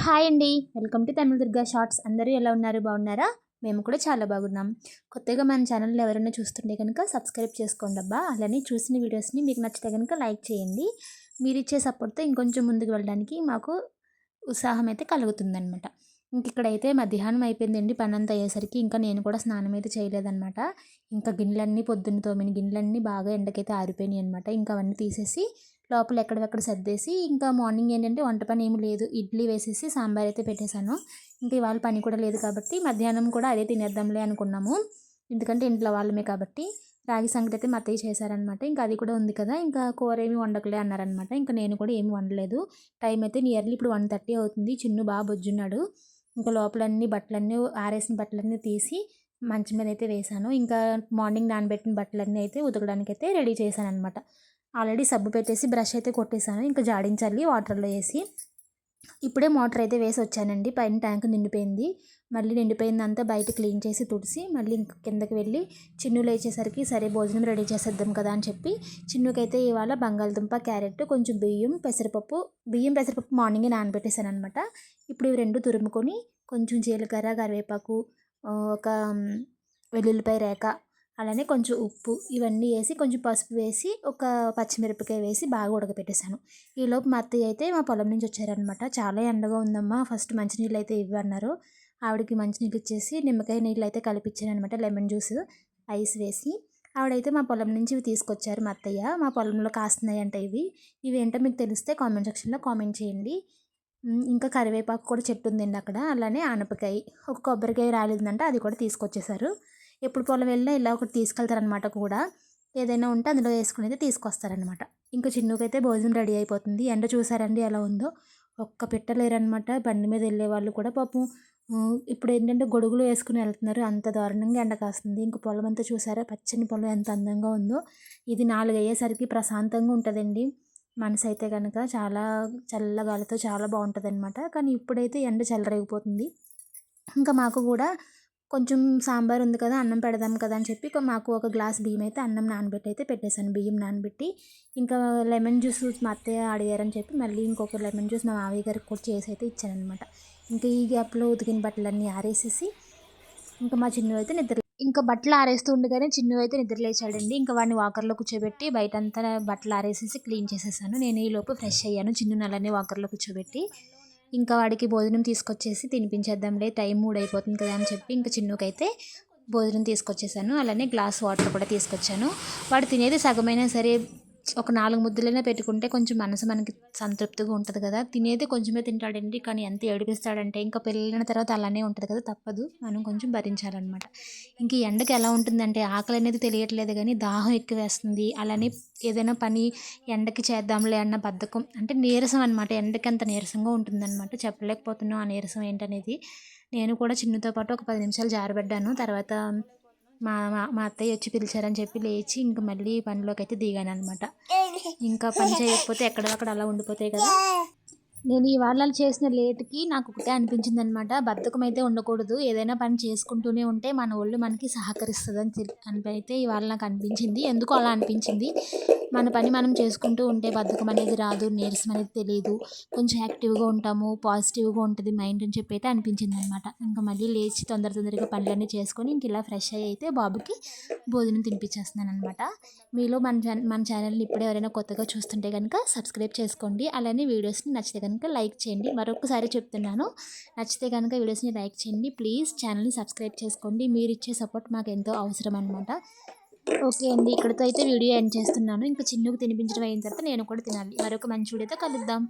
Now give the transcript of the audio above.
Hi అండి. Welcome to Tamil Durga shorts. అందరూ ఎలా ఉన్నారు? బాగున్నారా? మేము కూడా చాలా బాగున్నాం. కొత్తగా మన ఛానల్ ఎవరైనా చూస్తుంటే కనుక సబ్స్క్రైబ్ చేసుకోండి అబ్బా. అలానే చూసిన వీడియోస్ని మీకు నచ్చితే కనుక లైక్ చేయండి. మీరు ఇచ్చే సపోర్ట్తో ఇంకొంచెం ముందుకు వెళ్ళడానికి మాకు ఉత్సాహం అయితే కలుగుతుందనమాట ఇంక ఇక్కడైతే మధ్యాహ్నం అయిపోయిందండి. పని అంతా అయ్యేసరికి ఇంకా నేను కూడా స్నానం అయితే చేయలేదన్నమాట. ఇంకా గిన్నెలన్నీ పొద్దున్న తోమిన గిన్నెలన్నీ బాగా ఎండకైతే ఆరిపోయినాయి అనమాట ఇంకా అవన్నీ తీసేసి లోపల ఎక్కడెక్కడ సర్దేసి ఇంకా మార్నింగ్ ఏంటంటే వంట పని ఏమి లేదు. ఇడ్లీ వేసేసి సాంబార్ అయితే పెట్టేశాను. ఇంకా ఇవాళ పని కూడా లేదు కాబట్టి మధ్యాహ్నం కూడా అదే తినేద్దాంలే అనుకున్నాము. ఎందుకంటే ఇంట్లో వాళ్ళమే కాబట్టి రాగి సంగతి అయితే మా అత్తయ్య చేశారనమాట ఇంకా అది కూడా ఉంది కదా ఇంకా కూర ఏమి వండకలే అన్నారనమాట ఇంకా నేను కూడా ఏమి వండలేదు. టైం అయితే నియర్లీ ఇప్పుడు వన్ థర్టీ అవుతుంది. చిన్ను బాగా బొజ్జున్నాడు. ఇంకా లోపలన్నీ బట్టలన్నీ ఆరేసిన బట్టలన్నీ తీసి మంచం మీద అయితే వేశాను. ఇంకా మార్నింగ్ నానబెట్టిన బట్టలన్నీ అయితే ఉతకడానికి అయితే రెడీ చేశాను అనమాట ఆల్రెడీ సబ్బు పెట్టేసి బ్రష్ అయితే కొట్టేసాను ఇంకా జాడించాలి వాటర్లో వేసి. ఇప్పుడే మోటార్ అయితే వేసి వచ్చానండి. పైన ట్యాంక్ నిండిపోయింది. మళ్ళీ నిండిపోయిందంతా బయట క్లీన్ చేసి తుడిసి మళ్ళీ ఇంక కిందకి వెళ్ళి చిన్ను లేచేసరికి సరే భోజనం రెడీ చేసేద్దాం కదా అని చెప్పి చిన్నుకైతే ఇవాళ బంగాళదుంప క్యారెట్ కొంచెం బియ్యం పెసరపప్పు బియ్యం పెసరపప్పు మార్నింగే నానబెట్టేశాను అనమాట ఇప్పుడు ఇవి రెండు తురుముకొని కొంచెం జీలకర్ర కరివేపాకు ఒక వెల్లుల్లిపాయ రేఖ అలానే కొంచెం ఉప్పు ఇవన్నీ వేసి కొంచెం పసుపు వేసి ఒక పచ్చిమిరపకాయ వేసి బాగా ఉడకపెట్టేశాను. ఈలోపు మా అత్తయ్య అయితే మా పొలం నుంచి వచ్చారనమాట చాలా ఎండగా ఉందమ్మా ఫస్ట్ మంచినీళ్ళు అయితే ఇవ్వన్నారు. ఆవిడకి మంచినీళ్ళు ఇచ్చేసి నిమ్మకాయ నీళ్ళు అయితే కలిపించాను అనమాట లెమన్ జ్యూస్ ఐస్ వేసి. ఆవిడైతే మా పొలం నుంచి ఇవి తీసుకొచ్చారు మా అత్తయ్య. మా పొలంలో కాస్తున్నాయి ఇవి. ఇవి ఏంటో మీకు తెలిస్తే కామెంట్ సెక్షన్లో కామెంట్ చేయండి. ఇంకా కరివేపాకు కూడా చెట్టు ఉందండి అక్కడ. అలానే ఆనపకాయ. ఒక కొబ్బరికాయ రాలేదంటే అది కూడా తీసుకొచ్చేసారు ఎప్పుడు పొలం వెళ్ళినా ఇలా ఒకటి తీసుకెళ్తారనమాట కూడా. ఏదైనా ఉంటే అందులో వేసుకుని అయితే తీసుకొస్తారనమాట ఇంకా చిన్నుకైతే భోజనం రెడీ అయిపోతుంది. ఎండ చూసారండి ఎలా ఉందో? ఒక్క పెట్టలేరనమాట బండి మీద వెళ్ళే వాళ్ళు కూడా పాపం ఇప్పుడు ఏంటంటే గొడుగులు వేసుకుని వెళ్తున్నారు. అంత దారుణంగా ఎండ కాస్తుంది. ఇంక పొలం అంతా చూసారా? పచ్చని పొలం ఎంత అందంగా ఉందో. ఇది నాలుగు అయ్యేసరికి ప్రశాంతంగా ఉంటుందండి. మనసు అయితే కనుక చాలా చల్లగాలితో చాలా బాగుంటుంది అనమాట కానీ ఇప్పుడైతే ఎండ చెలరేగిపోతుంది ఇంకా మాకు కూడా కొంచెం సాంబార్ ఉంది కదా అన్నం పెడదాం కదా అని చెప్పి మాకు ఒక గ్లాస్ బియ్యం అయితే అన్నం నానబెట్టి అయితే పెట్టేశాను. బియ్యం నానబెట్టి ఇంకా లెమన్ జ్యూస్ మా అత్తయ్య అడిగారని చెప్పి మళ్ళీ ఇంకొక లెమన్ జ్యూస్ మా మావయ్య గారికి కూడా చేసి అయితే ఇచ్చానమాట ఇంకా ఈ గ్యాప్లో ఉతికిన బట్టలన్నీ ఆరేసేసి ఇంకా మా చిన్నవి అయితే నిద్ర ఇంకా బట్టలు ఆరేస్తూ ఉండగానే చిన్ను అయితే నిద్ర లేచాడండి. ఇంకా వాడిని వాకర్లో కూర్చోబెట్టి బయట అంతా బట్టలు ఆరేసేసి క్లీన్ చేసేసాను. నేను ఈ లోపు ఫ్రెష్ అయ్యాను. చిన్ను నల్లని వాకర్లో కూర్చోబెట్టి ఇంకా వాడికి భోజనం తీసుకొచ్చేసి తినిపించేద్దాంలే టైం మూడ్ అయిపోతుంది కదా అని చెప్పి ఇంకా చిన్నుకైతే భోజనం తీసుకొచ్చేసాను. అలానే గ్లాస్ వాటర్ కూడా తీసుకొచ్చాను. వాడు తినేది సగమైనా సరే ఒక నాలుగు ముద్దలైనా పెట్టుకుంటే కొంచెం మనసు మనకి సంతృప్తిగా ఉంటుంది కదా. తినేది కొంచెమే తింటాడండి కానీ ఎంత ఏడిపిస్తాడంటే ఇంకా పెళ్ళిన తర్వాత అలానే ఉంటుంది కదా తప్పదు. మనం కొంచెం భరించాలన్నమాట. ఇంక ఎండకి ఎలా ఉంటుందంటే ఆకలి అనేది తెలియట్లేదు కానీ దాహం ఎక్కువ వేస్తుంది. అలానే ఏదైనా పని ఎండకి చేద్దాంలే అన్న బద్ధకం అంటే నీరసం అనమాట ఎండకి అంత నీరసంగా ఉంటుందన్నమాట. చెప్పలేకపోతున్నాం ఆ నీరసం ఏంటనేది. నేను కూడా చిన్నతో పాటు ఒక పది నిమిషాలు జారబడ్డాను. తర్వాత మా మా అత్తయ్య వచ్చి పిలిచారని చెప్పి లేచి ఇంక మళ్ళీ పనిలోకి అయితే దిగాను అనమాట ఇంకా పని చేయకపోతే ఎక్కడక్కడ అలా ఉండిపోతాయి కదా. నేను ఇవాళ చేసిన లేట్కి నాకు ఒకటే అనిపించింది అనమాట బద్ధకం అయితే ఉండకూడదు. ఏదైనా పని చేసుకుంటూనే ఉంటే మన ఒళ్ళు మనకి సహకరిస్తుందని అని అయితే ఇవాళ నాకు అనిపించింది. ఎందుకు అలా అనిపించింది. మన పని మనం చేసుకుంటూ ఉంటే బద్ధకం అనేది రాదు నీరసం అనేది తెలియదు కొంచెం యాక్టివ్గా ఉంటాము పాజిటివ్గా ఉంటుంది మైండ్ అని చెప్పి అయితే అనిపించింది అనమాట ఇంకా మళ్ళీ లేచి తొందర తొందరగా పనులన్నీ చేసుకొని ఇంక ఇలా ఫ్రెష్ అయ్యి అయితే బాబుకి భోజనం తినిపించేస్తున్నాను అనమాట మీలో మన మన ఛానల్ని ఇప్పుడే ఎవరైనా కొత్తగా చూస్తుంటే కనుక సబ్స్క్రైబ్ చేసుకోండి. అలానే వీడియోస్ని నచ్చితే కనుక లైక్ చేయండి. మరొకసారి చెప్తున్నాను. నచ్చితే కనుక వీడియోస్ని లైక్ చేయండి. ప్లీజ్ ఛానల్ని సబ్స్క్రైబ్ చేసుకోండి. మీరు ఇచ్చే సపోర్ట్ మాకు ఎంతో అవసరం అనమాట ఓకే అండి. ఇక్కడితో అయితే వీడియో ఎండ్ చేస్తున్నాను. ఇంకా చిన్నకు తినిపించడం అయిన తర్వాత నేను కూడా తినాలి. మరొక మంచి వీడియోతో కలుద్దాం.